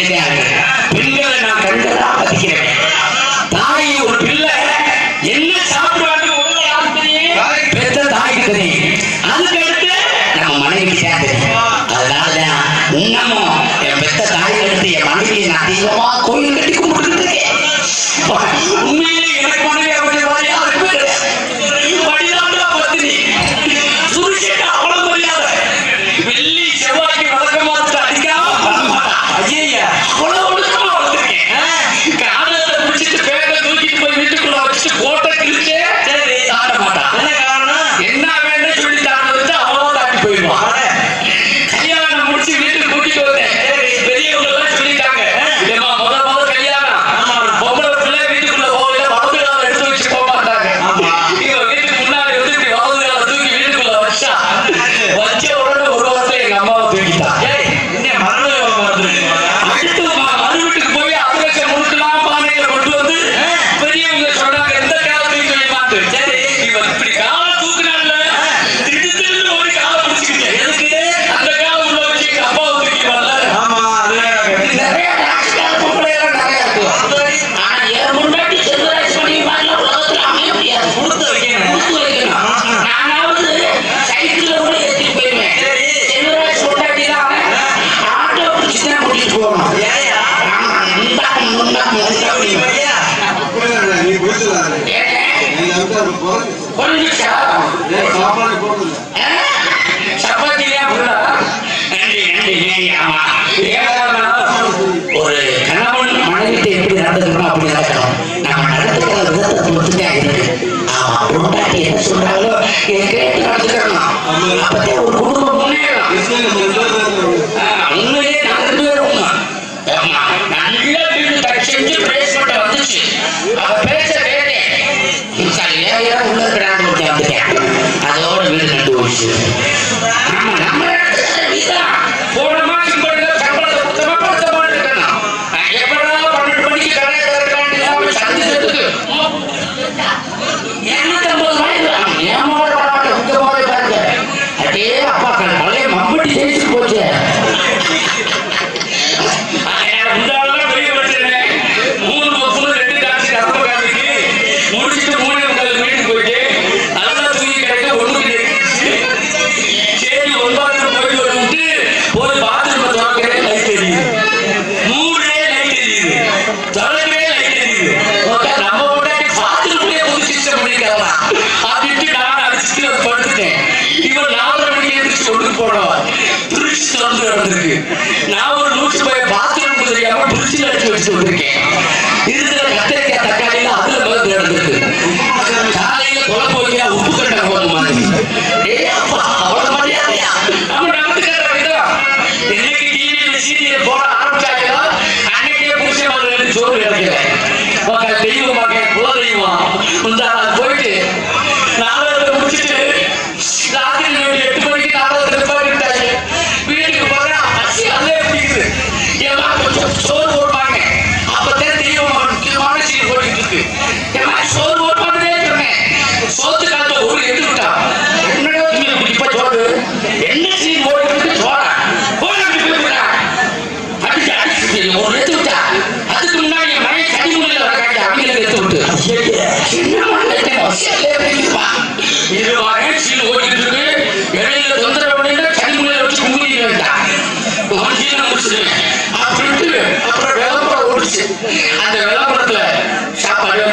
கிடையாது பெண்களை நான் கண்டதா பதிக்கிறேன் தாய் ஒரு பிள்ளை. மனைவி தான் தெரியும். அதனால இன்னமும் என் பெத்த தாய் எடுத்து என் மனைவியை நான் அதிகமா கோயில் கட்டி கும்பிட்டு நிறைய ராசியா பொம்பளை எல்லாம் நிறைய இருக்கு. ஆனா ஏன் முன்னாடி செல்வராஜ் பண்ணி மாதிரி உலகத்துல அமைய முடியாது. கொடுத்து வைக்கணும். கொடுத்து வைக்கணும். நானாவது சைக்கிள்ல கூட ஏற்றிட்டு போயிருவேன். செல்வராஜ் கொண்டாடி தான் ஆட்டோ பிடிச்சி தான் கூட்டிட்டு போகணும் நீ போயிட்டு ஒரு நிமிஷம் Vaya, குதிரை வந்திருக்கு நான் ஒரு நூற்றி பய பாத்திரம் குதிரையாம பிடிச்சி அடிச்சு வச்சு வந்திருக்கேன். இருக்கிற கத்தை இது வரை சீல் ஓடிட்டு இருக்கு இடையில தொந்தரவு வச்சு கும்பிடி வேண்டாம் அவன் முடிச்சிருவேன் அப்படின்ட்டு அப்புறம் விளம்பரம் ஓடிச்சு அந்த விளம்பரத்துல சாப்பாடு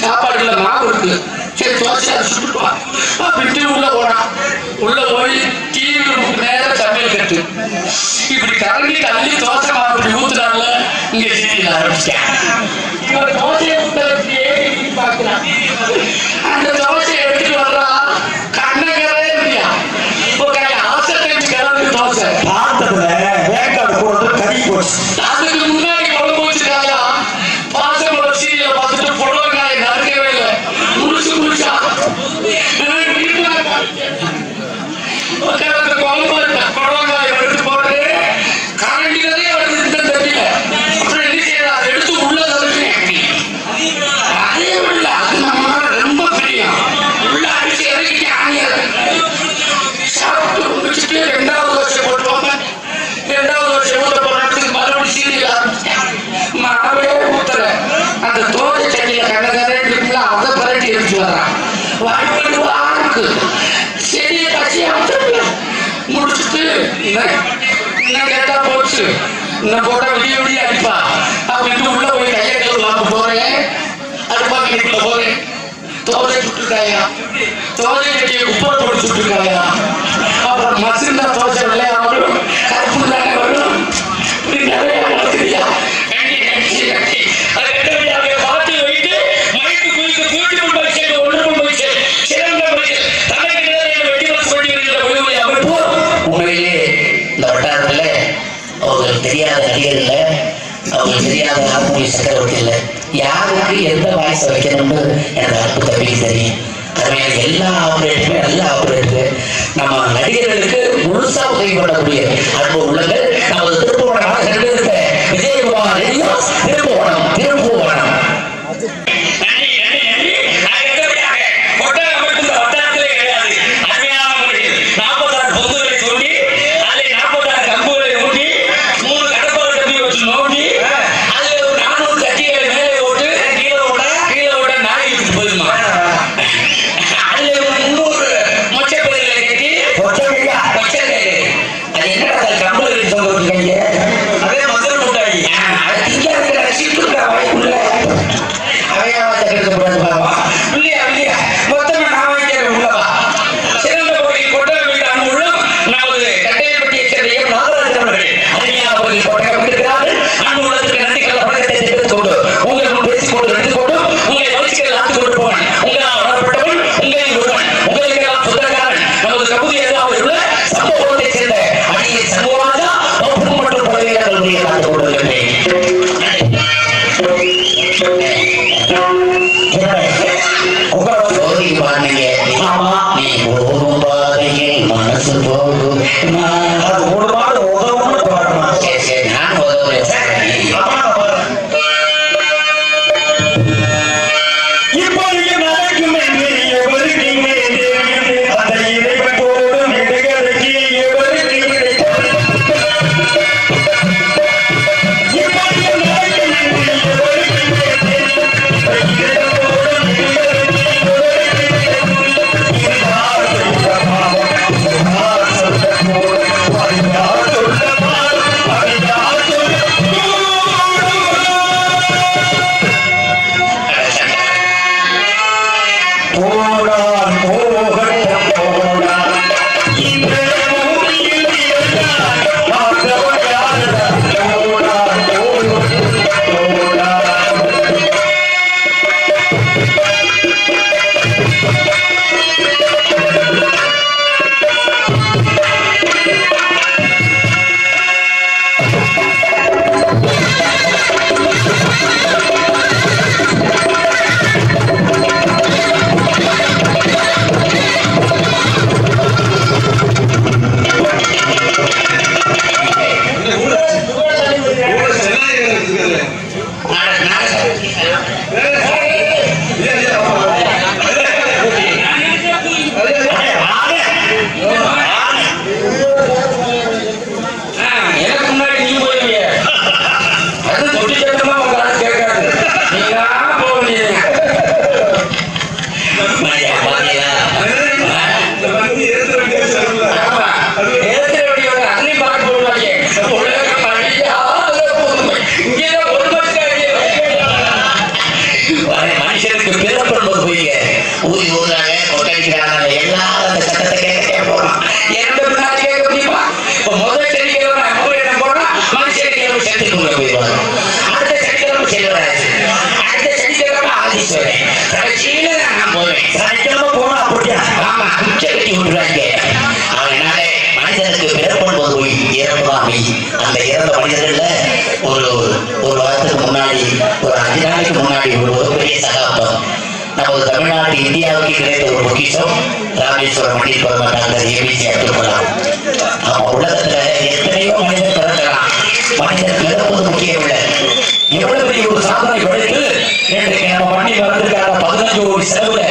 சாப்பாடுல மாவு சரி தோசை அதை சுட்டுப்பான் அப்படின்ட்டு உள்ள போனான் உள்ள போய் டிவி நேரம் சமையல் இப்படி கரண்டி தள்ளி தோசை வாழ்வில் வாக்கு செடியை கட்சி அமைச்சிருங்க. முடிச்சுட்டு இன்னும் கேட்டா போச்சு. இன்னும் போட்டா விடிய விடிய அடிப்பா. அப்படின்ட்டு உள்ள போய் கையை கழுவலாம் போறேன். அடுப்பா கிட்ட போறேன். தோலை சுட்டுருக்காயா தோலை கட்டிய உப்பை போட்டு சுட்டுருக்காயா அப்புறம் மசிந்தா தோசை விளையாட பாய்ஸ் வைக்கணும்னு எனது அற்பு தம்பி சரி அதுமாதிரி எல்லா ஆப்ரேட்டுமே நல்ல ஆப்ரேட்டு நம்ம நடிகர்களுக்கு முழுசா உதவி பண்ணக்கூடிய அன்பு உள்ளங்கள் உள்ள போனா அப்படிதான் ஆமா குச்சை விடுறாங்க அதனால மனிதனுக்கு பிறப்பன் போது இறப்புதான் அந்த இறந்த மனிதர்கள ஒரு ஒரு வாரத்துக்கு முன்னாடி ஒரு அஞ்சு நாளைக்கு முன்னாடி ஒரு பெரிய சகாப்தம் நமது தமிழ்நாடு இந்தியாவுக்கு கிடைத்த ஒரு பொக்கிஷம் ராமேஸ்வரம் மணி பிரதமர் டாக்டர் ஏபிஜே அப்துல் கலாம் நம்ம உலகத்துல எத்தனையோ மனிதர் பிறக்கலாம் மனிதர் பிறப்பது முக்கியம் இல்லை எவ்வளவு பெரிய ஒரு சாதனை கிடைத்து நேற்றைக்கு நம்ம பண்ணி வந்திருக்கிற பதினஞ்சு கோடி செலவுல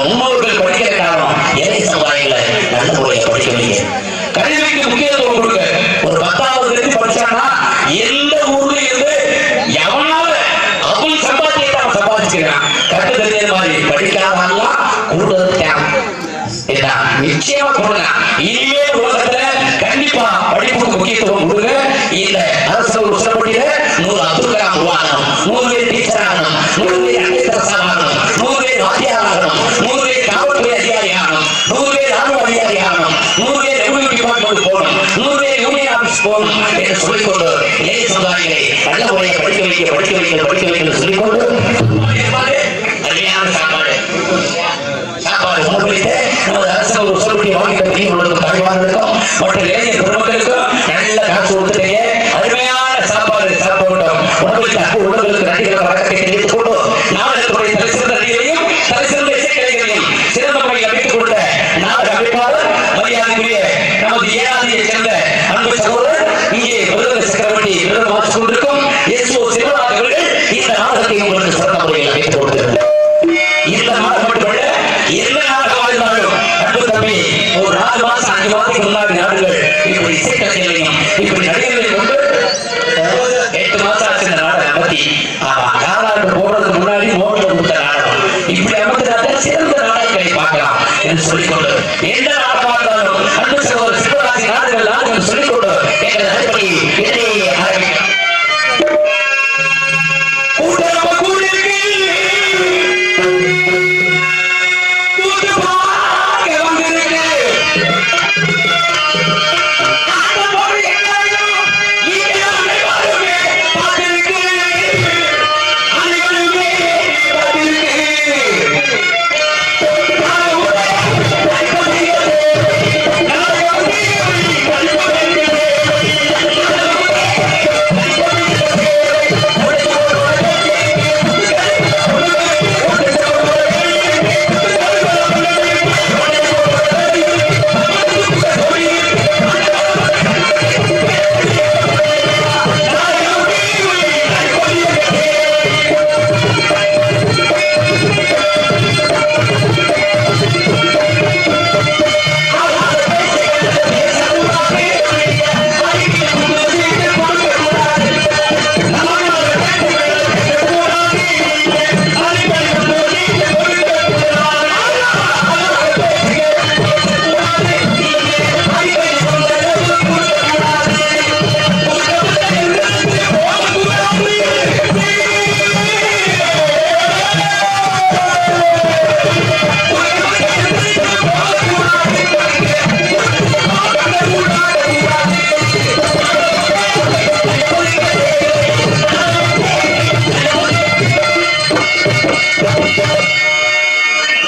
நம்ம படிக்கிற காரணம் இறை சமுதாயங்களை நல்ல முறையை படிக்க வைக்க கல்விக்கு முக்கியத்துவம் கொடுக்க. ஒரு பத்தாவது இருந்து படிச்சாங்கன்னா எல்லா ஊர்ல இருந்து எவனால அவள் சம்பாத்தியத்தை அவன் சம்பாதிச்சுக்கிறான். கட்டு தெரிஞ்சது மாதிரி படிக்காதவன்லாம் கூடுதல் நிச்சயமா கொடுங்க. இனிமே உலகத்துல கண்டிப்பா படிப்புக்கு முக்கியத்துவம் கொடுங்க. இல்ல அரசு mejor que